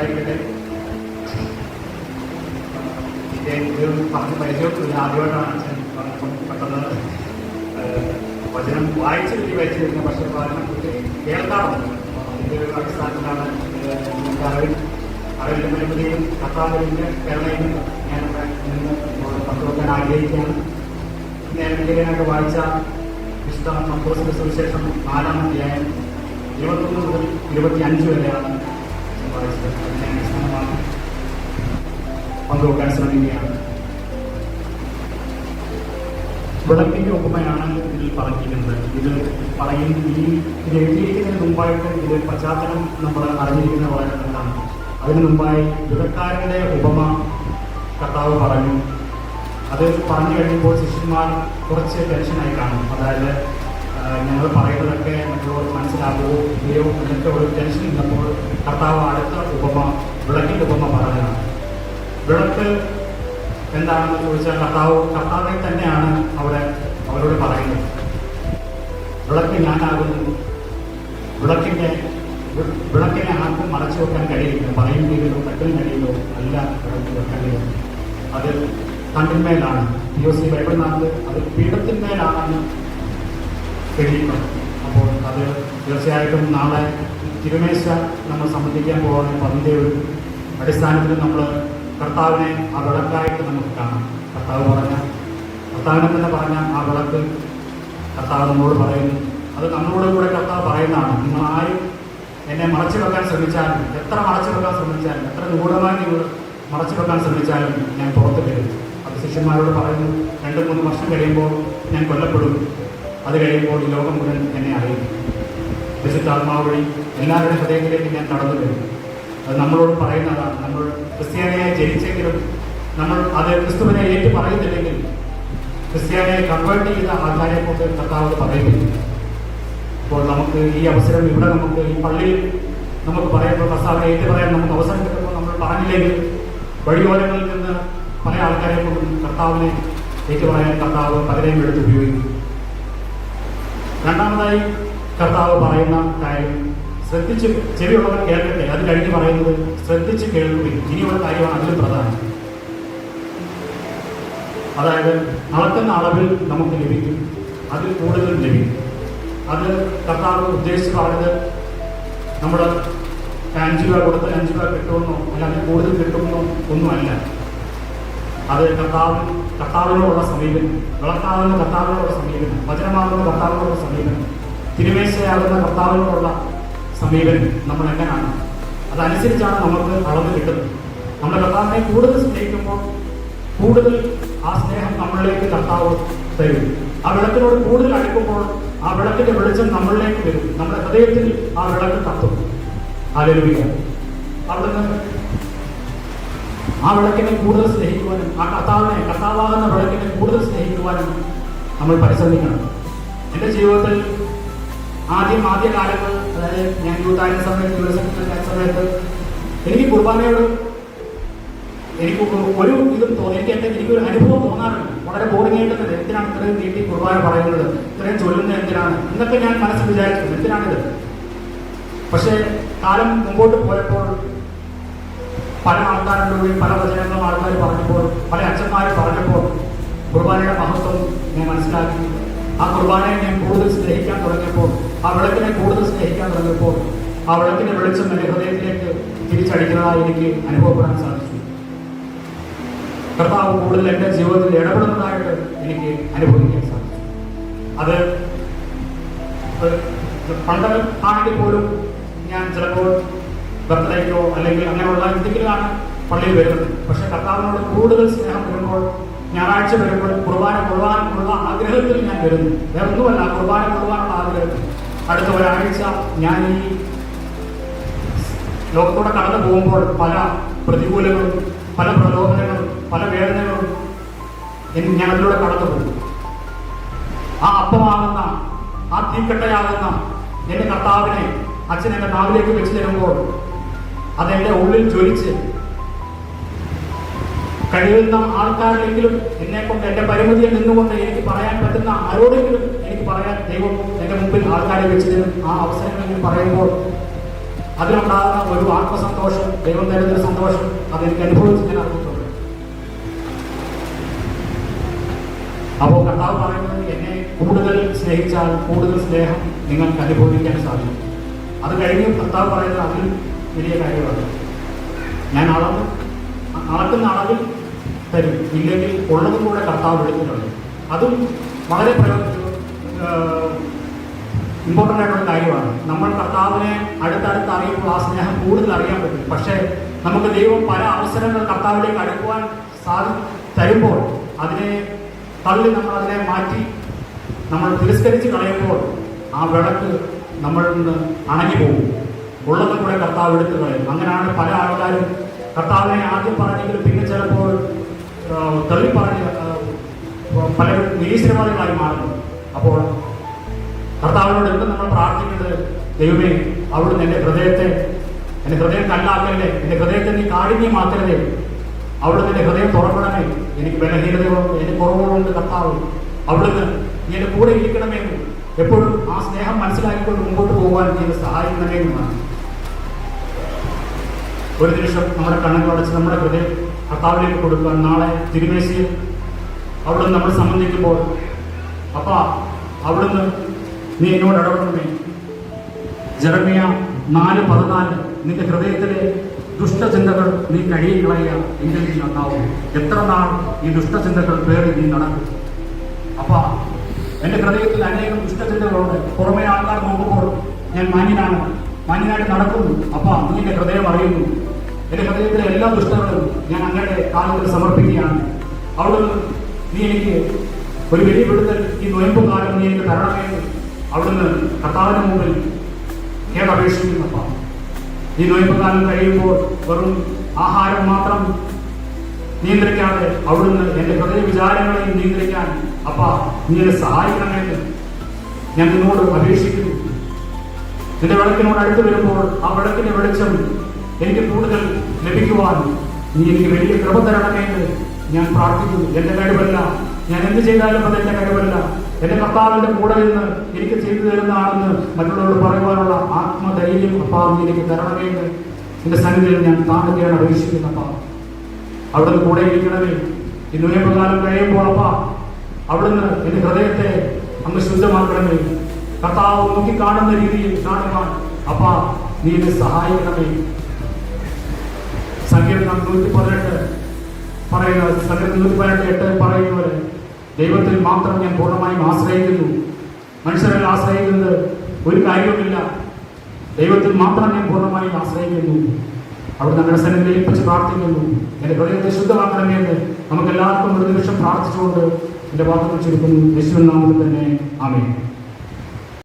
ഉണ്ടായിരിക്കട്ടെ ഇത് ഇത് പറഞ്ഞ് പരിചയത്തില്ല ആദ്യമായിട്ടാണ് അച്ഛൻ പെട്ടെന്ന് വചനം വായിച്ച് കിട്ടി വായിച്ചു വരുന്ന പക്ഷേ വചനം കേൾക്കാറുണ്ട്. അതിന്റെ ഒരു അടിസ്ഥാനത്തിലാണ് അറിവിന്റെ പരിമിതിയും കർത്താവിന്റെ കരുണയും ഞാൻ നിന്ന് പങ്കുവെക്കാൻ ആഗ്രഹിക്കുകയാണ്. ഞാൻ വിജയനായിട്ട് വായിച്ച വിശുദ്ധ മക്കോസിന്റെ സുവിശേഷം നാലാം അധ്യായം ഇരുപത്തൊന്ന് മുതൽ ഇരുപത്തി അഞ്ച് വരെയാണ് അടിസ്ഥാനമാണ് പങ്കുവെക്കാൻ ശ്രമിക്കുകയാണ് വിളക്കിന്റെ ഉപമയാണ് ഇതിൽ പറഞ്ഞിരിക്കുന്നത്. ഇത് പറയുന്ന ഈ ഇത് എഴുതിയിരിക്കുന്നതിന് മുമ്പായിട്ട് ഇത് പശ്ചാത്തലം നമ്മൾ അറിഞ്ഞിരിക്കുന്നത് വളരെ നല്ലതാണ്. അതിനു മുമ്പായി വിളക്കാരന്റെ ഉപമ കർത്താവ് പറഞ്ഞു. അത് പറഞ്ഞു കഴിയുമ്പോൾ ശിഷ്യന്മാർ കുറച്ച് ടെൻഷനായി കാണും. അതായത് ഞങ്ങൾ പറയുന്നതൊക്കെ മറ്റുള്ളവർ മനസ്സിലാകുമോ ഇല്ലയോ എന്നൊക്കെ ഒരു ടെൻഷൻ ഇന്നപ്പോൾ കർത്താവ് അടുത്ത ഉപമ വിളക്കിന്റെ ഉപമ പറഞ്ഞതാണ് വിളക്ക് എന്താണെന്ന് ചോദിച്ചാൽ കർത്താവ് കർത്താവെ തന്നെയാണ് അവിടെ അവരോട് പറയുന്നത്. വിളക്ക് ഞാനാകുന്നു. വിളക്കിന്റെ വിളക്കിനെ ആർക്കും മറച്ചു വെക്കാൻ കഴിയില്ല. പറയും കീഴിലോ കട്ടിലും കഴിയിലോ അല്ല വിളക്ക് വെക്കാൻ കഴിയും അത് കണ്ടിന്മേലാണ് പി ഒ സി ബൈബിളിനകത്ത് അത് പീഠത്തിന്മേലാണെന്ന് എഴുതിയിട്ടുണ്ട് അപ്പോൾ അത് തീർച്ചയായിട്ടും നാളെ തിരുമേശ നമ്മൾ സംബന്ധിക്കാൻ പോകുന്ന അതിന്റെ ഒരു അടിസ്ഥാനത്തിൽ നമ്മൾ കർത്താവിനെ ആ വിളക്കായിട്ട് നമുക്ക് കാണാം. കർത്താവ് പറഞ്ഞ കർത്താവിനെ തന്നെ പറഞ്ഞ ആ വിളക്ക് കർത്താവ് നമ്മളോട് പറയുന്നു. അത് നമ്മളോട് കൂടെ കർത്താവ് പറയുന്നതാണ്. നിങ്ങൾ ആരും എന്നെ മറച്ചു വെക്കാൻ ശ്രമിച്ചാലും എത്ര മറച്ചു വെക്കാൻ ശ്രമിച്ചാലും എത്ര ഗൂഢമായി നിങ്ങൾ മറച്ചു വെക്കാൻ ശ്രമിച്ചാലും ഞാൻ പുറത്ത് വരും അത് ശിഷ്യന്മാരോട് പറയുന്നു. രണ്ട് മൂന്ന് വർഷം കഴിയുമ്പോൾ ഞാൻ കൊല്ലപ്പെടും. അത് കഴിയുമ്പോൾ ലോകം മുഴുവൻ എന്നെ അറിയും. വിശുദ്ധാത്മാവ് വഴി എല്ലാവരുടെ ഹൃദയത്തിലേക്ക് ഞാൻ കടന്നു വരും. അത് നമ്മളോട് പറയുന്നതാണ്. നമ്മൾ ക്രിസ്ത്യാനിയെ ജനിച്ചെങ്കിലും നമ്മൾ അത് ക്രിസ്തുവിനെ ഏറ്റു പറയുന്നില്ലെങ്കിൽ ക്രിസ്ത്യാനിയെ കൺവേർട്ട് ചെയ്ത ആൾക്കാരെ കൊണ്ട് കർത്താവ് പറയുന്നില്ല. അപ്പോൾ നമുക്ക് ഈ അവസരം ഇവിടെ നമുക്ക് ഈ പള്ളിയിൽ നമുക്ക് പറയുമ്പോൾ കർത്താവിനെ ഏറ്റു പറയാൻ നമുക്ക് അവസരം കിട്ടുമ്പോൾ നമ്മൾ പറഞ്ഞില്ലെങ്കിൽ വഴിയോരങ്ങളിൽ നിന്ന് പല ആൾക്കാരെ കൊണ്ടും കർത്താവിനെ ഏറ്റു പറയാൻ കർത്താവ് പലരെയും എടുത്ത് ഉപയോഗിക്കും. രണ്ടാമതായി കർത്താവ് പറയുന്ന കാര്യം ശ്രദ്ധിച്ച് ചെവിയുള്ളവർ കേൾക്കട്ടെ. അത് കഴിഞ്ഞ് പറയുന്നത് ശ്രദ്ധിച്ച് കേൾക്കുകയും ഇനിയുള്ള കാര്യമാണ് അതിലും പ്രധാനം. അതായത് അളക്കുന്ന അളവിൽ നമുക്ക് ലഭിക്കും. അതിൽ കൂടുതൽ ലഭിക്കും. അത് കർത്താവ് ഉദ്ദേശിച്ച് പറഞ്ഞത് നമ്മൾ അഞ്ച് രൂപ കൊടുത്ത് അഞ്ച് രൂപ കിട്ടുമെന്നോ അല്ല അതിൽ കൂടുതൽ കിട്ടുമെന്നോ ഒന്നുമല്ല. അത് കർത്താവ് കർത്താവിനോടുള്ള സമീപനം വിളക്കാവുന്ന കർത്താവിനോടുള്ള സമീപനം വചനമാകുന്ന കർത്താവിനോടുള്ള സമീപനം തിരുമേശയാകുന്ന കർത്താവിനോടുള്ള സമീപനം നമ്മൾ എങ്ങനെയാണ്? അതനുസരിച്ചാണ് നമുക്ക് അളവ് കിട്ടുന്നത്. നമ്മുടെ കർത്താവിനെ കൂടുതൽ സ്നേഹിക്കുമ്പോൾ കൂടുതൽ ആ സ്നേഹം നമ്മളിലേക്ക് കർത്താവ് തരും. ആ വിളക്കിനോട് കൂടുതൽ അടുക്കുമ്പോൾ ആ വിളക്കിന്റെ വെളിച്ചം നമ്മളിലേക്ക് വരും. നമ്മുടെ ഹൃദയത്തിൽ ആ വിളക്ക് കത്തും ആലോചിക്കുക അവിടുന്ന് ആ വിളക്കിനെ കൂടുതൽ സ്നേഹിക്കുവാനും ആ കർത്താവിനെ കർത്താവാകുന്ന വിളക്കിനെ കൂടുതൽ സ്നേഹിക്കുവാനും നമ്മൾ പരിശ്രമിക്കണം. എന്റെ ജീവിതത്തിൽ ആദ്യം ആദ്യ കാലങ്ങൾ അതായത് ഞാൻ യൂത്തായിരുന്ന സമയത്ത് യുവസംഘ സമയത്ത് എനിക്ക് കുർബാനയോട് എനിക്ക് ഒരു- ഒരു ഇതും തോന്നി. എനിക്ക് എന്റെ എനിക്കൊരു അനുഭവം തോന്നാറുണ്ട്. വളരെ ബോറിംഗ് ആയിട്ട് എന്തിനാണ് ഇത്രയും നീട്ടി കുർബാന പറയുന്നത്? ഇത്രയും ചൊല്ലുന്നത് എന്തിനാണ്? എന്നൊക്കെ ഞാൻ മനസ്സിൽ വിചാരിച്ചു. എന്തിനാണിത്? പക്ഷേ കാലം മുമ്പോട്ട് പോയപ്പോൾ പല ആൾക്കാരുടെ പല വചനങ്ങളും ആൾക്കാർ പറഞ്ഞപ്പോൾ പല അച്ഛന്മാർ പറഞ്ഞപ്പോൾ കുർബാനയുടെ മഹത്വം ഞാൻ മനസ്സിലാക്കി. ആ കുർബാനയെ ഞാൻ കൂടുതൽ സ്നേഹിക്കാൻ തുടങ്ങിയപ്പോൾ ആ വിളക്കിനെ കൂടുതൽ സ്നേഹിക്കാൻ തുടങ്ങിയപ്പോൾ ആ വിളക്കിന്റെ വെളിച്ചം എന്റെ ഹൃദയത്തിലേക്ക് തിരിച്ചടിക്കുന്നതായി എനിക്ക് അനുഭവപ്പെടാൻ സാധിച്ചു. കർത്താവ് കൂടുതൽ എന്റെ ജീവിതത്തിൽ ഇടപെടുന്നതായിട്ട് എനിക്ക് അനുഭവിക്കാൻ സാധിച്ചു. അത് പണ്ട് ആണെങ്കിൽ പോലും ഞാൻ ചിലപ്പോൾ ബർത്ത്ഡേക്കോ അല്ലെങ്കിൽ അങ്ങനെയുള്ള എന്തെങ്കിലുമാണ് പള്ളിയിൽ വരുന്നത്. പക്ഷെ കർത്താവിനോട് കൂടുതൽ സ്നേഹം വരുമ്പോൾ ഞായറാഴ്ച വരുമ്പോൾ കുർബാന കൊള്ളുവാനുള്ള ആഗ്രഹത്തിൽ ഞാൻ വരുന്നു. വേറെ ഒന്നുമല്ല കുർബാന കൊള്ളുവാനുള്ള ആഗ്രഹത്തിൽ. അടുത്ത ഒരാഴ്ച ഞാൻ ഈ ലോകത്തോടെ കടന്നു പോകുമ്പോൾ പല പ്രതികൂലങ്ങളും പല പ്രലോഭനങ്ങളും പല വേദനകളും ഞാൻ അതിലൂടെ കടന്നു പോകും. ആ അപ്പമാകുന്ന ആ തീക്കട്ടയാകുന്ന എന്റെ കർത്താവിനെ അച്ഛൻ എന്റെ നാവിലേക്ക് വെച്ച് തരുമ്പോൾ അതെന്റെ ഉള്ളിൽ ജ്വലിച്ച്. കഴിയുന്ന ആൾക്കാരിലെങ്കിലും എന്നെ കൊണ്ട് എന്റെ പരിമിതിയിൽ നിന്നുകൊണ്ട് എനിക്ക് പറയാൻ പറ്റുന്ന ആരോടെങ്കിലും എനിക്ക് പറയാൻ ദൈവം എന്റെ മുമ്പിൽ ആൾക്കാരെ വെച്ച് ആ അവസരങ്ങളിൽ പറയുമ്പോൾ അതിലുണ്ടാകുന്ന ഒരു ആത്മസന്തോഷം ദൈവം തരുന്ന സന്തോഷം അതെനിക്ക് അനുഭവിച്ച് ഞാൻ അപ്പോൾ കർത്താവ് പറയുന്നത് എന്നെ കൂടുതൽ സ്നേഹിച്ചാൽ കൂടുതൽ സ്നേഹം നിങ്ങൾക്ക് അനുഭവിക്കാൻ സാധിക്കും. അത് കഴിഞ്ഞ് കർത്താവ് പറയുന്നത് അതിൽ വലിയ കാര്യമാണ്. ഞാൻ അളവ് അളക്കുന്ന അളവിൽ തരും. ഇല്ലെങ്കിൽ ഉള്ളതും കൂടെ കർത്താവ് വിളിക്കുന്നുണ്ട്. അതും വളരെ ഇമ്പോർട്ടന്റ് ആയിട്ടുള്ള കാര്യമാണ്. നമ്മൾ കർത്താവിനെ അടുത്തടുത്ത് അറിയുമ്പോൾ ആ സ്നേഹം കൂടുതൽ അറിയാൻ പറ്റും. പക്ഷേ നമുക്ക് ദൈവം പല അവസരങ്ങൾ കർത്താവിലേക്ക് അടുക്കുവാൻ സാധി തരുമ്പോൾ അതിനെ തള്ളി നമ്മൾ അതിനെ മാറ്റി നമ്മൾ തിരസ്കരിച്ച് കളയുമ്പോൾ ആ വിളക്ക് നമ്മളിൽ നിന്ന് അണങ്ങി പോകും. ഉള്ളതും കൂടെ കർത്താവ് എടുത്തു കളയും. അങ്ങനെയാണ് പല ആൾക്കാരും കർത്താവിനെ ആദ്യം പറഞ്ഞെങ്കിലും പിന്നെ ചിലപ്പോൾ തള്ളി പറഞ്ഞ് പലരും നിരീശ്വരവാദികളായി മാറുന്നു. അപ്പോൾ കർത്താവിനോട് എന്ത് നമ്മൾ പ്രാർത്ഥിക്കുന്നത് ദൈവമേ അവിടുന്ന് എന്റെ ഹൃദയത്തെ എന്റെ ഹൃദയം കല്ലാക്കല്ലേ എന്റെ ഹൃദയത്തെ നീ കാഠിന്യമാക്കരുതേ. അവിടുന്ന് എന്റെ ഹൃദയം തുറക്കണമേ. എനിക്ക് ബലഹീനതകളുണ്ട് എനിക്ക് കുറവുകളുണ്ട് കർത്താവ്. അവിടുന്ന് നീ എന്റെ കൂടെ ഇരിക്കണമേ എപ്പോഴും ആ സ്നേഹം മനസ്സിലാക്കിക്കൊണ്ട് മുമ്പോട്ട് പോകാൻ നീ സഹായിക്കണമേ എന്നാണ് ഒരു നിമിഷം നമ്മുടെ കണ്ണുകൾ അടച്ച് നമ്മുടെ ഹൃദയം കർത്താവിലേക്ക് കൊടുക്കുക നാളെ തിരുമേശയിൽ അവിടുന്ന് നമ്മൾ സംബന്ധിക്കുമ്പോൾ അപ്പാ അവിടുന്ന് നീ എന്നോട് ഇടപെടണമേ. ജറമിയ നാല് പതിനാല് നിന്റെ ഹൃദയത്തിലെ ദുഷ്ടചിന്തകൾ നീ കഴിയുകളയുക എങ്കിൽ നീ നന്നാവും. എത്ര നാൾ ഈ ദുഷ്ടചിന്തകൾ പേറി നീ നടക്കും? അപ്പ എന്റെ ഹൃദയത്തിൽ അനേകം ദുഷ്ടചിന്തകളുണ്ട്. പുറമേ ആൾക്കാർ നോക്കുമ്പോൾ ഞാൻ മാന്യനാണ്. മാന്യനായിട്ട് നടക്കുന്നു. അപ്പ നീ എന്റെ ഹൃദയം അറിയുന്നു. എന്റെ ഹൃദയത്തിലെ എല്ലാ ദുഷ്ടങ്ങളും ഞാൻ അങ്ങയുടെ കാലത്തിൽ സമർപ്പിക്കുകയാണ്. അവിടുന്ന് നീ എനിക്ക് ഒരു വലിയ ഈ നൊയമ്പ് കാലം നീ എനിക്ക് തരണമെന്ന് അവിടുന്ന് കർത്താവിന് മുമ്പിൽ കേട്ടപേക്ഷിക്കുന്നപ്പ ഈ നൊയമ്പ് കാലം കഴിയുമ്പോൾ വെറും ആഹാരം മാത്രം നിയന്ത്രിക്കാതെ അവിടുന്ന് എന്റെ ഹൃദയ വിചാരങ്ങളെയും നിയന്ത്രിക്കാൻ അപ്പ നീ എന്നെ സഹായിക്കണമെന്ന് ഞാൻ നിന്നോട് അപേക്ഷിക്കുന്നു. നിന്റെ വിളക്കിനോട് അടുത്ത് വരുമ്പോൾ ആ വിളക്കിന്റെ വെളിച്ചം എനിക്ക് കൂടുതൽ ലഭിക്കുവാൻ നീ എനിക്ക് വലിയ കൃപ തരണമെന്ന് ഞാൻ പ്രാർത്ഥിക്കുന്നു. എന്റെ കഴിവല്ല. ഞാൻ എന്ത് ചെയ്താലും അത് എന്റെ കഴിവല്ല. എന്റെ കർത്താവിന്റെ കൂടെ നിന്ന് എനിക്ക് ചെയ്തു തരുന്നതാണെന്ന് മറ്റുള്ളവർ പറയുവാനുള്ള ആത്മധൈര്യം കർത്താവ് എനിക്ക് തരണമെന്ന് എന്റെ സന്നിധിയിൽ ഞാൻ താഴ്ത്തിയാണ് അപേക്ഷിക്കുന്നപ്പാ അവിടുന്ന് കൂടെ ഇരിക്കണമേ. ഈ നുയമ്പകാലം കഴിയുമ്പോൾ അപ്പ അവിടുന്ന് എന്റെ ഹൃദയത്തെ അങ്ങ് ശുദ്ധമാക്കണമേ. കർത്താവ് നോക്കി കാണുന്ന രീതിയിൽ കാണുവാൻ അപ്പ നീ എന്നെ സഹായിക്കണമേ. സങ്കീർത്തനം നൂറ്റി പതിനെട്ട് പറയുന്ന സങ്കീർത്തനം നൂറ്റി പതിനെട്ട് എട്ട് പറയുന്നത് ദൈവത്തിൽ മാത്രം ഞാൻ പൂർണമായും ആശ്രയിക്കുന്നു. മനുഷ്യരിൽ ആശ്രയിക്കുന്നത് ഒരു കാര്യവുമില്ല. ദൈവത്തിൽ മാത്രം ഞാൻ പൂർണമായും ആശ്രയിക്കുന്നു. അവിടെ നമ്മുടെ സന്നിധിയിൽ ഏൽപ്പിച്ച് പ്രാർത്ഥിക്കുന്നു. എന്റെ ഹൃദയത്തെ ശുദ്ധമാക്കണമേ എന്ന് നമുക്ക് എല്ലാവർക്കും ഒരു നിമിഷം പ്രാർത്ഥിച്ചുകൊണ്ട് എന്റെ വാക്കുകൾ ചുരുക്കുന്നു. യേശുവിൻ നാമത്തിൽ തന്നെ. ആമേ